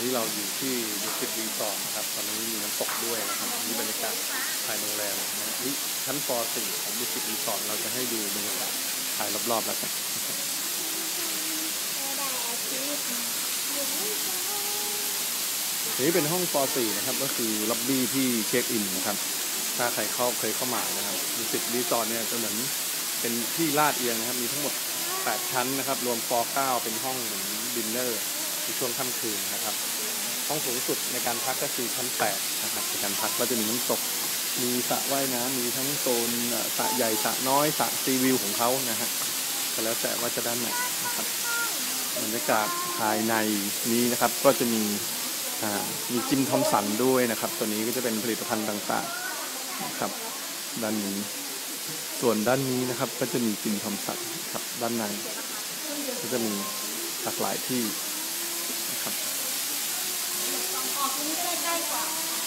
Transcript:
นี้เราอยู่ที่ดุสิตรีสอร์ทนะครับ ตอนนี้มีน้ำตกด้วยนะครับนี่บรรยากาศภายในโรงแรมนะฮะนี่ชั้นป .4 ของดุสิตรีสอร์ทเราจะให้ดูบรรยากาศภายรอบๆแล้วกันนี่เป็นห้องป .4 นะครับ ก็คือล็อบบี้ที่เช็คอินนะครับ ถ้าใครเข้าเคยเข้ามานะครับดุสิตรีสอร์ทเนี่ยจะเหมือนเป็นที่ลาดเอียงนะครับ มีทั้งหมด 8 ชั้นนะครับ รวมฟ9เป็นห้องเหมือนดินเนอร์ ในช่วงค่ำคืนนะครับห้องสูงสุดในการพักก็คือชั้น8นะครับในการพักก็จะมีน้ำตก มีสระว่ายน้ำมีทั้งโซนสระใหญ่สระน้อยสระซีวิวของเขานะฮะก็แล้วแต่ว่าจะด้านไหนนะครับบรรยากาศภายในนี้นะครับก็จะมีมีจิมทอมสันด้วยนะครับ ตัวนี้ก็จะเป็นผลิตภัณฑ์ต่างๆนะครับด้านนี้ ส่วนด้านนี้นะครับก็จะมีจิมทอมสันครับด้านในก็จะมีหลากหลายที่ 我们再加一会儿。